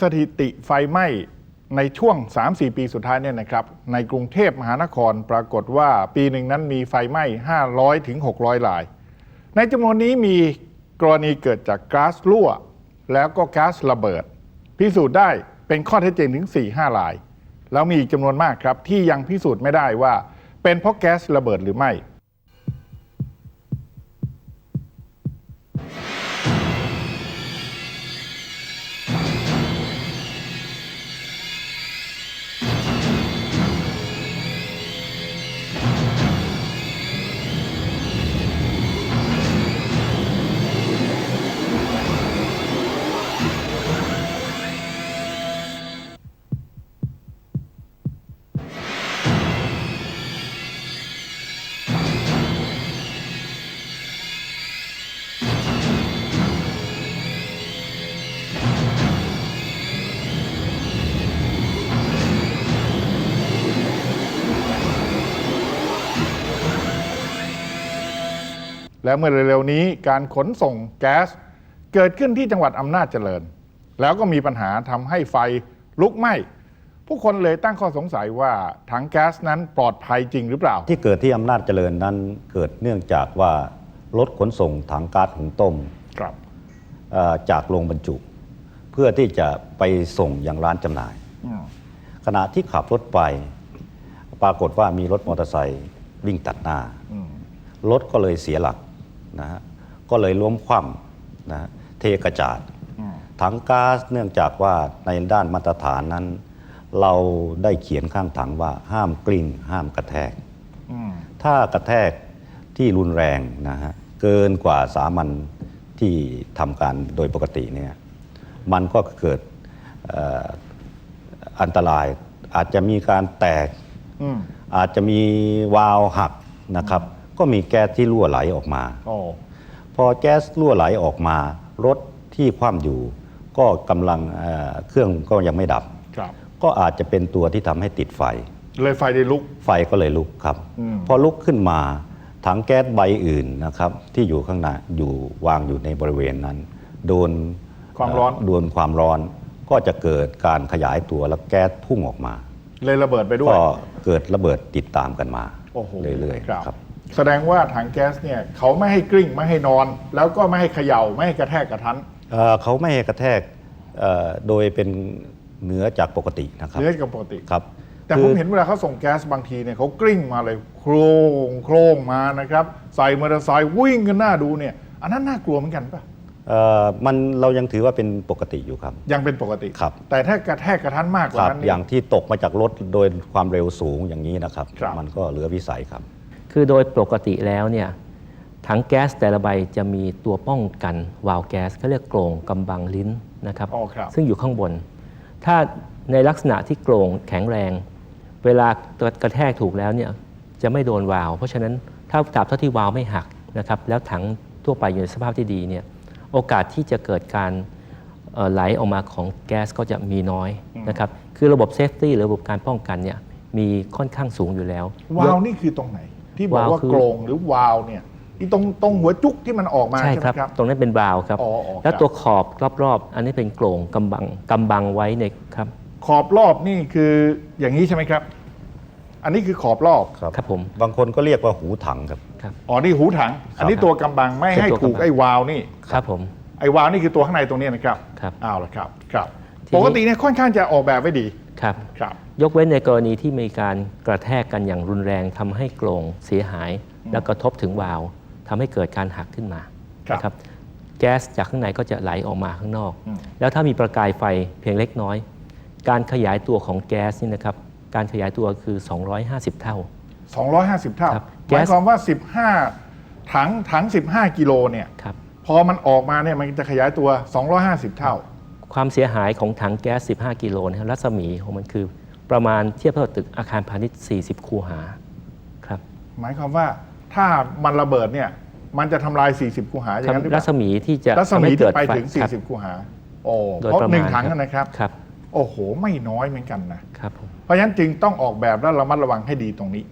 สถิติไฟไหม้ในช่วง 3-4 ปีสุดท้ายเนี่ยนะครับ ในกรุงเทพมหานครปรากฏว่าปีหนึ่งนั้นมีไฟไหม้ 500 ถึง 600 ลาย ในจำนวนนี้มีกรณีเกิดจากก๊าซรั่ว แล้วก็ก๊าซระเบิด พิสูจน์ได้เป็นข้อเท็จจริงถึง 4-5 ลาย แล้วมีอีกจำนวนมากครับ ที่ยังพิสูจน์ไม่ได้ว่า เป็นเพราะแก๊สระเบิดหรือไม่ และเมื่อเร็วๆนี้การขนส่งแก๊ส เกิดขึ้นที่จังหวัดอำนาจเจริญ แล้วก็มีปัญหาทำให้ไฟลุกไหม้ผู้คนเลยตั้งข้อสงสัยว่าถังแก๊สนั้นปลอดภัยจริงหรือเปล่า ที่เกิดที่อำนาจเจริญนั้นเกิดเนื่องจากว่ารถขนส่งถังก๊าซหุงต้มครับเอ่อจากโรงบรรจุ เพื่อที่จะไปส่งยังร้านจำหน่ายอืมขณะที่ขับรถไป ปรากฏว่ามีรถมอเตอร์ไซค์วิ่งตัดหน้าอืมรถก็เลยเสียหลัก นะฮะก็เลยล้มคว่ำนะฮะเทกระจาดอืมถังก๊าซเนื่องจากว่าในด้านมาตรฐานนั้น เราได้เขียนข้างถังว่าห้ามกลิ้ง ห้ามกระแทกอืมถ้ากระแทกที่รุนแรงนะฮะเกินกว่าสามัญที่ทำการโดยปกติเนี่ยมันก็เกิดเอ่ออันตราย อาจจะมีการแตกอืมอาจจะมีวาล์วหักนะครับ ก็มีแก๊สที่รั่วไหลออกมา โอ้พอแก๊สรั่วไหลออกมารถที่คว่ำอยู่ ก็กำลังเอ่อเครื่องก็ยังไม่ดับ ครับ ก็อาจจะเป็นตัวที่ทำให้ติดไฟ เลยไฟได้ลุก ไฟก็เลยลุกครับ อืม พอลุกขึ้นมาถังแก๊สใบอื่นนะครับที่อยู่ข้างหน้าอยู่วางอยู่ในบริเวณนั้น โดนความร้อน เโดนความร้อนก็จะเกิดการขยายตัวแล้วแก๊สพุ่งออกมา เลยระเบิดไปด้วย ก็เกิดระเบิดติดตามกันมาโอ้โหเรื่อยครับๆครับ แสดงว่าถังแก๊สเนี่ยเขาไม่ให้กลิ้งไม่ให้นอน แล้วก็ไม่ให้เขย่าไม่ให้กระแทกกระทันเอ่อเขาไม่ให้กระแทกเอ่อโดยเป็นเหนือจากปกตินะครับเนื้อกับปกติ ครับแต่คืผอมเห็นเวลาเขาส่งแก๊สบางทีเนี่ยเขากลิ้งมาเลยโครงโครงมานะครับใส่มอเตอร์ไซค์วิ่งกันหน้าดูเนี่ยอันนั้นน่ากลัวเหมือนกันปะเอ่อมันเรายังถือว่าเป็นปกติอยู่ครับ ยังเป็นปกติ ครับ แต่ถ้ากระแทกกระทันมากกคว่ารับนั้นอเนี่ยย่างที่ตกมาจากรถโดยความเร็วสูงอย่างนี้นะครับ ครับ มันก็เหลือวิสัยครับ คือโดยปกติแล้วเนี่ยถังแก๊สแต่ละใบจะมีตัวป้องกันวาล์วแก๊สเขาเรียกโกร่งกำบังลิ้นนะครับอ๋อครับ ซึ่งอยู่ข้างบน ถ้าในลักษณะที่โกร่งแข็งแรง เวลากระแทกถูกแล้วเนี่ยจะไม่โดนวาล์วเพราะฉะนั้นถ้าตราบเท่าที่วาล์วไม่หักนะครับแล้วถังทั่วไปอยู่ในสภาพที่ดีเนี่ยโอกาสที่จะเกิดการเอ่อไหลออกมาของแก๊สก็จะมีน้อยนะครับคือระบบเซฟตี้หรือระบบการป้องกันเนี่ยมีค่อนข้างสูงอยู่แล้ววาล์วนี่คือตรงไหน ที่บอกวาล์วว่าคือโกรงหรือวาล์วเนี่ยที่ตรงตรงหัวจุกที่มันออกมาใช่ใช่ไหคมรับครับ ตรงนั้นเป็นบราวน์ครับอ๋ออ๋อครับ แล้วตัวขอบรอบๆ อันนี้เป็นโกร่งกำบังกำบังไว้ในครับ ขอบรอบนี่คืออย่างนี้ใช่ไหมครับ อันนี้คือขอบรอบครับครับผมบางคนก็เรียกว่าหูถังครับครับอ๋อนี่หูถัง อันนี้ตัวกำบังไม่ให้คือตัวถูกกำบังไอ้วาล์วนี่ครับผมไอ้วาล์วนี่คือตัวข้างในตรงนี้นะครับครับเอาละครับครับทีนี้ปกติเนี่ยค่อนข้างจะออกแบบไว้ดี ครับครับ ยกเว้นในกรณีที่มีการกระแทกกันอย่างรุนแรงทำให้โกร่งเสียหาย แล้วกระทบถึงวาล์วทำให้เกิดการหักขึ้นมาครับ นะครับแก๊สจากข้างในก็จะไหลออกมาข้างนอก อืม แล้วถ้ามีประกายไฟเพียงเล็กน้อย การขยายตัวของแก๊สนี่นะครับการขยายตัวคือ 250 เท่า 250 เท่าครับหมายแก๊สความว่า 15 ถังถัง 15 กิโลเนี่ย ครับ พอมันออกมาเนี่ยมันจะขยายตัว 250 เท่า ความเสียหายของถังแก๊ส 15 กิโลนะครับรัศมีของมันคือประมาณเทียบเท่าตึกอาคารพาณิชย์ 40 คูหาครับหมายความว่าถ้ามันระเบิดเนี่ยมันจะทำลาย 40 คูหาอย่างนั้นหรือเปรัล่าศมีที่จะรัศทำมีให้เกิที่ดไปฟถึง ครับ 40 คูหา โอ้โดยเพราะประหมานึ่งณถังครับนะครับ ครับโอ้โห ไม่น้อยเหมือนกันนะ ครับผมเพราะฉะนั้นจึงต้องออกแบบและระมัดระวังให้ดีตรงนี้